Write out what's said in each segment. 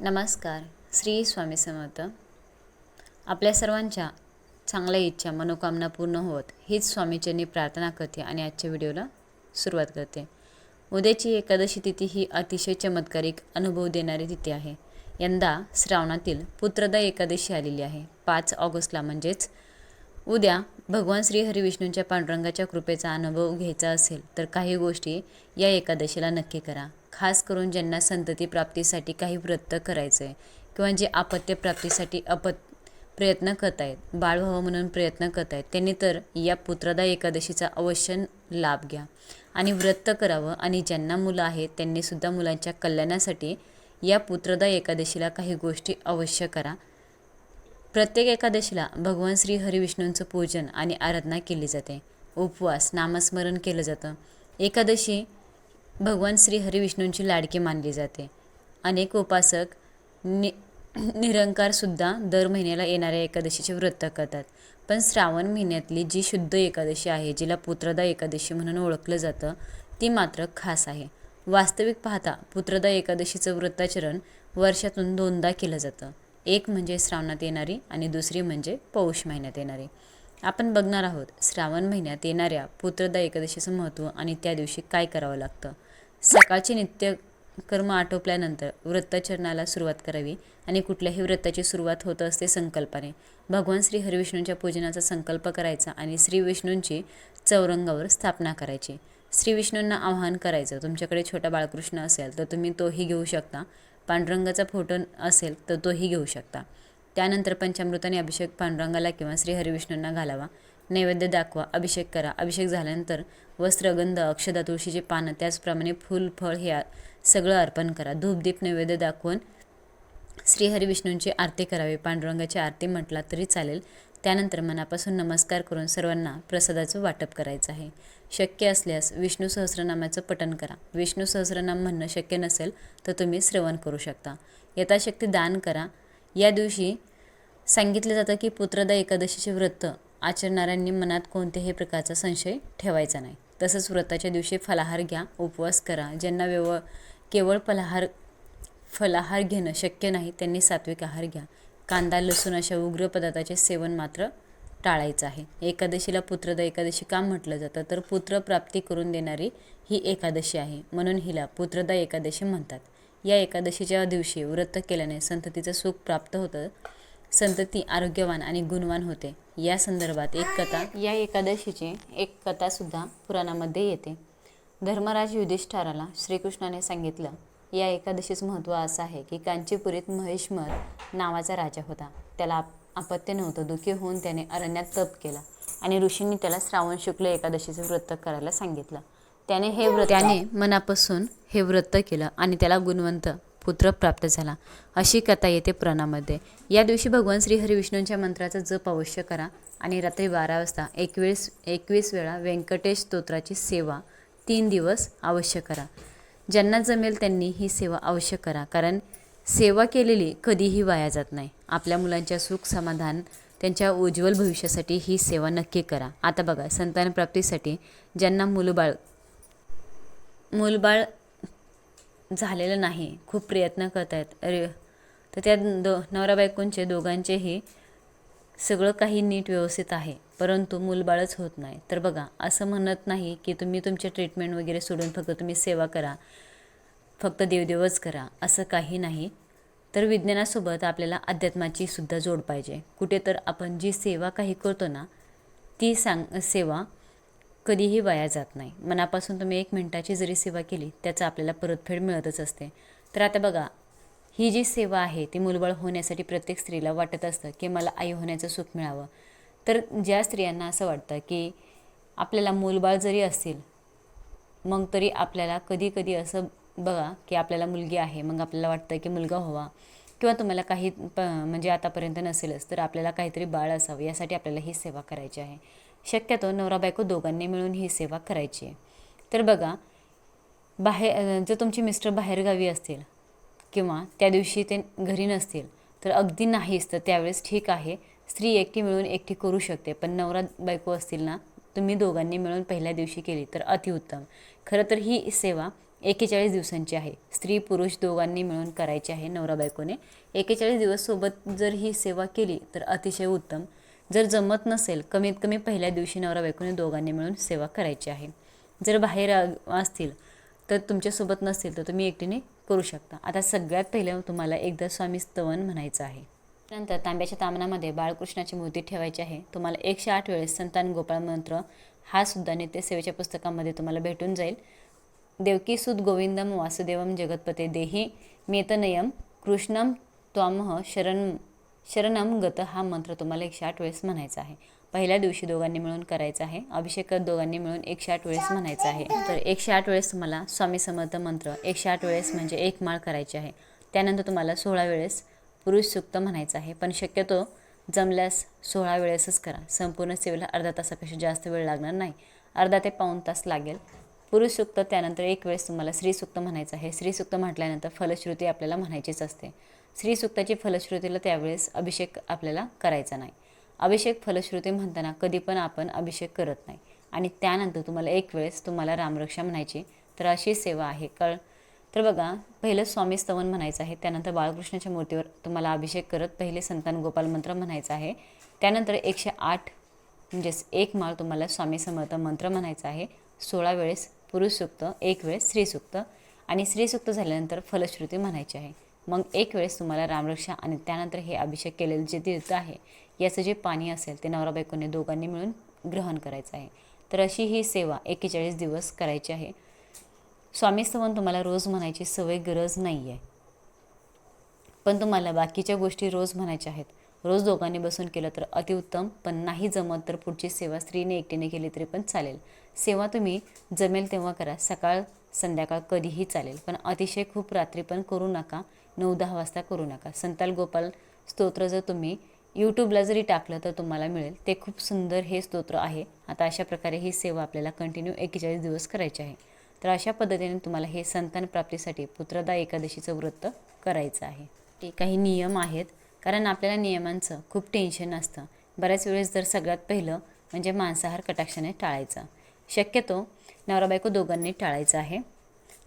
नमस्कार. श्री स्वामी समर्थ. आपल्या सर्वांच्या चांगल्या इच्छा मनोकामना पूर्ण होत हीच स्वामीचरणी प्रार्थना करते आणि आजच्या व्हिडिओला सुरुवात करते. उद्याची एकादशी तिथी ही अतिशय चमत्कारिक अनुभव देणारी तिथी आहे. यंदा श्रावणातील पुत्रदा एकादशी आलेली आहे. पाच ऑगस्टला म्हणजेच उद्या भगवान श्री हरिविष्णूंच्या पांडुरंगाच्या कृपेचा अनुभव घ्यायचा असेल तर काही गोष्टी या एकादशीला नक्की करा. खास करून ज्यांना संतती प्राप्तीसाठी काही व्रत करायचं आहे किंवा जे आपत्य प्राप्तीसाठी अपत प्रयत्न करत आहेत बाळ व्हावं म्हणून प्रयत्न करत आहेत त्यांनी तर या पुत्रदा एकादशीचा अवश्य लाभ घ्या. आणि व्रत करावं आणि ज्यांना मुलं आहेत त्यांनीसुद्धा मुलांच्या कल्याणासाठी या पुत्रदा एकादशीला काही गोष्टी अवश्य करा. प्रत्येक एकादशीला भगवान श्री हरिविष्णूंचं पूजन आणि आराधना केली जाते. उपवास नामस्मरण केलं जातं. एकादशी भगवान श्री हरिविष्णूंची लाडकी मानली जाते. अनेक उपासक नि निरंकारसुद्धा दर महिन्याला येणाऱ्या एकादशीचे व्रत करतात. पण श्रावण महिन्यातली जी शुद्ध एकादशी आहे जिला पुत्रदा एकादशी म्हणून ओळखलं जातं ती मात्र खास आहे. वास्तविक पाहता पुत्रदा एकादशीचं व्रताचरण वर्षातून दोनदा केलं जातं. एक म्हणजे श्रावणात येणारी आणि दुसरी म्हणजे पौष महिन्यात येणारी. आपण बघणार आहोत श्रावण महिन्यात येणाऱ्या पुत्रदा एकादशीचं महत्त्व आणि त्या दिवशी काय करावं लागतं. सकाळचे नित्य कर्म आटोपल्यानंतर व्रतचरणाला सुरुवात करावी आणि कुठल्याही व्रताची सुरुवात होत असते संकल्पाने. भगवान श्री हरिविष्णूंच्या पूजनाचा संकल्प करायचा आणि श्री विष्णूंची चौरंगावर स्थापना करायची. श्री विष्णूंना आवाहन करायचं तुमच्याकडे छोटा बाळकृष्ण असेल तर तुम्ही तोही घेऊ शकता. पांडुरंगाचा फोटो असेल तर तोही घेऊ शकता. त्यानंतर पंचामृताने अभिषेक पांडुरंगाला किंवा श्री हरिविष्णूंना घालावा. नैवेद्य दाखवा अभिषेक करा. अभिषेक झाल्यानंतर वस्त्र गंध अक्षदा तुळशीचे पानं त्याचप्रमाणे फूल फळ हे सगळं अर्पण करा. धूपदीप नैवेद्य दाखवून श्रीहरिविष्णूंची आरती करावी. पांडुरंगाची आरती म्हटला तरी चालेल. त्यानंतर मनापासून नमस्कार करून सर्वांना प्रसादाचं वाटप करायचं आहे. शक्य असल्यास विष्णू सहस्रनामाचं पठण करा. विष्णू सहस्रनाम म्हणणं शक्य नसेल तर तुम्ही श्रवण करू शकता. यथाशक्ती दान करा. या दिवशी सांगितलं जातं की पुत्रदा एकादशीचे व्रत आचरणाऱ्यांनी मनात कोणत्याही प्रकारचा संशय ठेवायचा नाही. तसंच व्रताच्या दिवशी फलाहार घ्या उपवास करा. ज्यांना व्यव केवळ फलाहार फलाहार घेणं शक्य नाही त्यांनी सात्विक आहार घ्या. कांदा लसूण अशा उग्र पदार्थाचे सेवन मात्र टाळायचं आहे. एकादशीला पुत्रदा एकादशी का म्हटलं जातं? तर पुत्र प्राप्ती करून देणारी ही एकादशी आहे. म्हणून हिला पुत्रदा एकादशी म्हणतात. या एकादशीच्या दिवशी व्रत केल्याने संततीचं सुख प्राप्त होतं. संतती आरोग्यवान आणि गुणवान होते. या संदर्भात एक कथा या एकादशीची एक कथासुद्धा पुराणामध्ये येते. धर्मराज युधिष्ठाराला श्रीकृष्णाने सांगितलं या एकादशीचं महत्त्व असं आहे की कांचीपुरीत महेश्वर नावाचा राजा होता. त्याला अपत्य नव्हतं. दुःखी होऊन त्याने अरण्यात तप केला आणि ऋषींनी त्याला श्रावण शुक्ल एकादशीचं व्रत करायला सांगितलं. त्याने हे व्रत त्याने मनापासून हे व्रत केलं आणि त्याला गुणवंत पुत्र प्राप्त झाला. अशी कथा येते पुराणामध्ये. या दिवशी भगवान श्री हरिविष्णूंच्या मंत्राचा जप अवश्य करा आणि रात्री बारा वाजता एकवीस एकवीस वेळा व्यंकटेश स्तोत्राची सेवा तीन दिवस अवश्य करा. ज्यांना जमेल त्यांनी ही सेवा अवश्य करा. कारण सेवा केलेली कधीही वाया जात नाही. आपल्या मुलांच्या सुख समाधान त्यांच्या उज्ज्वल भविष्यासाठी ही सेवा नक्की करा. आता बघा संतान प्राप्तीसाठी ज्यांना मुलबाळ मुलबाळ झालेलं नाही खूप प्रयत्न करत आहेत अरे तर त्या दो नवरा बायकोंचे दोघांचेही सगळं काही नीट व्यवस्थित आहे परंतु मूलबाळच होत नाही. तर बघा असं म्हणत नाही की तुम्ही तुमचे ट्रीटमेंट वगैरे सोडून फक्त तुम्ही सेवा करा फक्त देवदेवच करा असं काही नाही. तर विज्ञानासोबत आपल्याला अध्यात्माची सुद्धा जोड पाहिजे. कुठे तर आपण जी सेवा काही करतो ना ती सांग सेवा कधीही वाया जात नाही. मनापासून तुम्ही एक मिनटाची जरी सेवा केली त्याचा आपल्याला परतफेड मिळतच असते. तर आता बघा ही जी सेवा आहे ती मुलबळ होण्यासाठी प्रत्येक स्त्रीला वाटत असतं की मला आई होण्याचं सुख मिळावं. तर ज्या स्त्रियांना असं वाटतं की आपल्याला मूलबाळ जरी असतील मग तरी आपल्याला कधी कधी असं बघा की आपल्याला मुलगी आहे मग आपल्याला वाटतं की मुलगा व्हावा. किंवा तुम्हाला काही प म्हणजे आतापर्यंत नसेलच तर आपल्याला काहीतरी बाळ असावं यासाठी आपल्याला ही सेवा करायची आहे. शक्यतो नवरा बायको दोघांनी मिळून ही सेवा करायची आहे. तर बघा बाहेर जर तुमचे मिस्टर बाहेरगावी असतील किंवा त्या दिवशी ते घरी नसतील तर अगदी नाहीच तर त्यावेळेस ठीक आहे. स्त्री एकटी मिळून एकटी करू शकते पण नवरा बायको असतील ना तुम्ही दोघांनी मिळून पहिल्या दिवशी केली तर अतिउत्तम. खरं तर ही सेवा एकेचाळीस दिवसांची आहे. स्त्री पुरुष दोघांनी मिळून करायची आहे नवरा बायकोने. एकेचाळीस दिवस सोबत जर ही सेवा केली तर अतिशय उत्तम. जर जमत नसेल कमीत कमी पहिल्या दिवशी नवरा बायकोने दोघांनी मिळून सेवा करायची आहे. जर बाहेर असतील तर तुमच्यासोबत नसतील तर तुम्ही एकटीने करू शकता. आता सगळ्यात पहिलं तुम्हाला एकदा स्वामी स्तवन म्हणायचं आहे. नंतर तांब्याच्या तामणामध्ये बाळकृष्णाची मूर्ती ठेवायची आहे. तुम्हाला एकशे आठ वेळेस संतान गोपाळ मंत्र हा सुद्धा नित्यसेवेच्या पुस्तकामध्ये तुम्हाला भेटून जाईल. देवकी सुद गोविंदम वासुदेवम जगतपते देही मेतनयम कृष्णम त्वामह शरण शरणम गत हा मंत्र तुम्हाला एकशे आठ वेळेस म्हणायचा आहे. पहिल्या दिवशी दोघांनी मिळून करायचं आहे. अभिषेक दोघांनी मिळून एकशे आठ वेळेस म्हणायचं आहे. तर एकशे आठ वेळेस तुम्हाला स्वामी समर्थ मंत्र एकशे आठ वेळेस म्हणजे एक माळ करायची आहे. त्यानंतर तुम्हाला सोळा वेळेस पुरुष सुक्त म्हणायचं आहे. पण शक्यतो जमल्यास सोळा वेळेसच करा. संपूर्ण सेवेला अर्धा तासापेक्षा जास्त वेळ लागणार नाही. अर्धा ते पाऊण तास लागेल. पुरुष सुक्त त्यानंतर एक वेळेस तुम्हाला स्त्रीसुक्त म्हणायचं आहे. स्त्रीसुक्त म्हटल्यानंतर फलश्रुती आपल्याला म्हणायचीच असते. स्त्रीसुक्ताची फलश्रुतीला त्यावेळेस अभिषेक आपल्याला करायचा नाही. अभिषेक फलश्रुती म्हणताना कधी पण आपण अभिषेक करत नाही. आणि त्यानंतर तुम्हाला एक वेळेस तुम्हाला रामरक्षा म्हणायची. तर अशी सेवा आहे. कळ तर बघा पहिलं स्वामी स्तवन म्हणायचं आहे. त्यानंतर बाळकृष्णाच्या मूर्तीवर तुम्हाला अभिषेक करत पहिले संतान गोपाल मंत्र म्हणायचा आहे. त्यानंतर एकशे आठ म्हणजेच एक माळ तुम्हाला स्वामी समर्थ मंत्र म्हणायचा आहे. सोळा वेळेस पुरुष सुक्त एक वेळेस स्त्रीसुक्त. आणि स्त्रीसुक्त झाल्यानंतर फलश्रुती म्हणायची आहे. मग एक वेळेस तुम्हाला रामरक्षा आणि त्यानंतर हे अभिषेक केलेलं जे तीर्थ आहे याचं जे पाणी असेल ते नवरा बायकोने दोघांनी मिळून ग्रहण करायचं आहे. तर अशी ही सेवा एकेचाळीस दिवस करायची आहे. स्वामी स्तवन तुम्हाला रोज म्हणायची सवय गरज नाही आहे पण तुम्हाला बाकीच्या गोष्टी रोज म्हणायच्या आहेत. रोज दोघांनी बसून केलं तर अतिउत्तम पण नाही जमत तर पुढची सेवा स्त्रीने एकटीने केली तरी पण चालेल. सेवा तुम्ही जमेल तेव्हा करा. सकाळ संध्याकाळ कधीही चालेल. पण अतिशय खूप रात्री पण करू नका. नऊ दहा वाजता करू नका. संताल गोपाल स्तोत्र जर तुम्ही यूट्यूबला जरी टाकलं तर तुम्हाला मिळेल. ते खूप सुंदर हे स्तोत्र आहे. आता अशा प्रकारे ही सेवा आपल्याला कंटिन्यू एकेचाळीस दिवस करायची आहे. तर अशा पद्धतीने तुम्हाला हे संतान प्राप्तीसाठी पुत्रदा एकादशीचं व्रत करायचं आहे. ते काही नियम आहेत. कारण आपल्याला नियमांचं खूप टेन्शन असतं. बऱ्याच वेळेस जर सगळ्यात पहिलं म्हणजे मांसाहार कटाक्षाने टाळायचा. शक्यतो नवरा बायको दोघांनी टाळायचं आहे.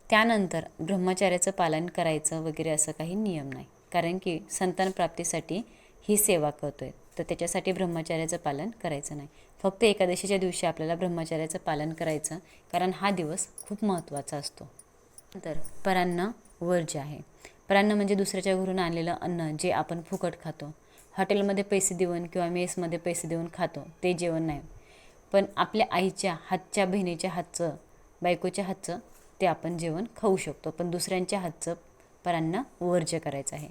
त्यानंतर ब्रह्मचार्याचं पालन करायचं वगैरे असं काही नियम नाही. कारण की संतान प्राप्तीसाठी ही सेवा करतो आहे तर त्याच्यासाठी ब्रह्मचार्याचं पालन करायचं नाही. फक्त एकादशीच्या दिवशी आपल्याला ब्रह्मचार्याचं पालन करायचं कारण हा दिवस खूप महत्त्वाचा असतो. नंतर परान्न वर्ज्य आहे. परान्न म्हणजे दुसऱ्याच्या घरून आणलेलं अन्न जे आपण फुकट खातो. हॉटेलमध्ये पैसे देऊन किंवा मेसमध्ये पैसे देऊन खातो ते जेवण नाही. पण आपल्या आईच्या हातच्या बहिणीच्या हातचं बायकोच्या हातचं ते आपण जेवण खाऊ शकतो. पण दुसऱ्यांच्या हातचं परांना वर्ज्य करायचं आहे.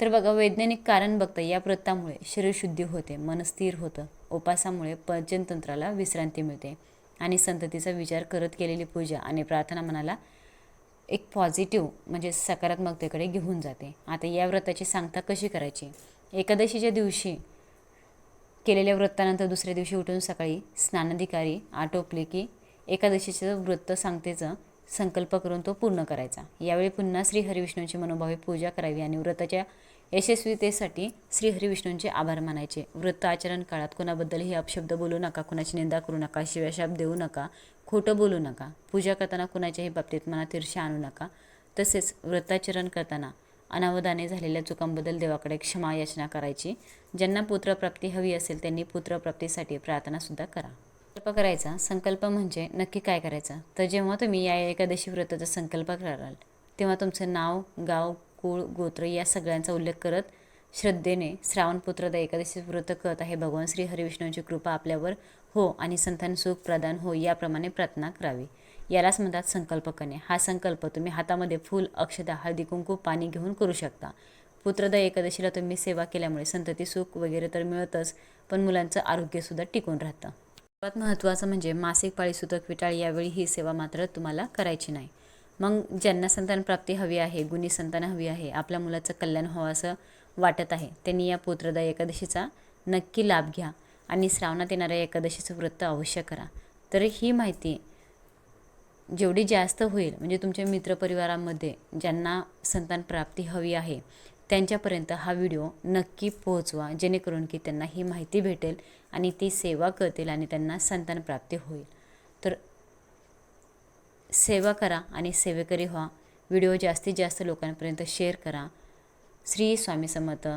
तर बघा वैज्ञानिक कारण बघता या व्रतामुळे शरीरशुद्धी होते मन स्थिर होतं उपासामुळे पचनतंत्राला विश्रांती मिळते आणि संततीचा विचार करत केलेली पूजा आणि प्रार्थना मनाला एक पॉझिटिव्ह म्हणजे सकारात्मकतेकडे घेऊन जाते. आता या व्रताची सांगता कशी करायची? एकादशीच्या दिवशी केलेल्या व्रतानंतर दुसऱ्या दिवशी उठून सकाळी स्नानाधिकारी आटोपले की एकादशीचं व्रत सांगतेचं संकल्प करून तो पूर्ण करायचा. यावेळी पुन्हा श्री हरिविष्णूंची मनोभावे पूजा करावी आणि व्रताच्या यशस्वीतेसाठी श्री हरिविष्णूंचे आभार मानायचे. व्रत आचरण काळात कोणाबद्दलही अपशब्द बोलू नका कुणाची निंदा करू नका शिव्याशाप देऊ नका खोटं बोलू नका पूजा करताना कुणाच्याही बाबतीत मनात ईर्ष्या आणू नका. तसेच व्रताचरण करताना अनावधाने झालेल्या चुकांबद्दल देवाकडे क्षमा याचना करायची. ज्यांना पुत्रप्राप्ती हवी असेल त्यांनी पुत्रप्राप्तीसाठी प्रार्थनासुद्धा करा. संकल्प करायचा. संकल्प म्हणजे नक्की काय करायचं? तर जेव्हा तुम्ही या एकादशी व्रताचा संकल्प कराल तेव्हा तुमचं नाव गाव कुळ गोत्र या सगळ्यांचा उल्लेख करत श्रद्धेने श्रावणपुत्रदा एकादशी व्रत करत आहे भगवान श्री हरिविष्णूंची कृपा आपल्यावर हो आणि संतान सुख प्रदान हो याप्रमाणे प्रार्थना करावी. यालाच म्हणतात संकल्प करणे हा संकल्प तुम्ही हातामध्ये फूल अक्षदा हळदी कुंकू पाणी घेऊन करू शकता. पुत्रदा एकादशीला तुम्ही सेवा केल्यामुळे संतती सुख वगैरे तर मिळतच पण मुलांचं आरोग्यसुद्धा टिकून राहतं. सर्वात महत्त्वाचं म्हणजे मासिक पाळी सुतक विटाळ यावेळी ही सेवा मात्र तुम्हाला करायची नाही. मग ज्यांना संतान प्राप्ती हवी आहे गुणी संतान हवी आहे आपल्या मुलाचं कल्याण व्हावं असं वाटत आहे त्यांनी या पुत्रदा एकादशीचा नक्की लाभ घ्या आणि श्रावणात येणाऱ्या एकादशीचं व्रत अवश्य करा. तर ही माहिती जेवढी जास्त होईल म्हणजे तुमच्या मित्रपरिवारामध्ये ज्यांना संतान प्राप्ती हवी आहे त्यांच्यापर्यंत हा व्हिडिओ नक्की पोहोचवा जेणेकरून की त्यांना ही माहिती भेटेल आणि ती सेवा करतील आणि त्यांना संतान प्राप्ती होईल. तर सेवा करा आणि सेवेकरी व्हा. व्हिडिओ जास्तीत जास्त लोकांपर्यंत शेअर करा. श्री स्वामी समर्थ.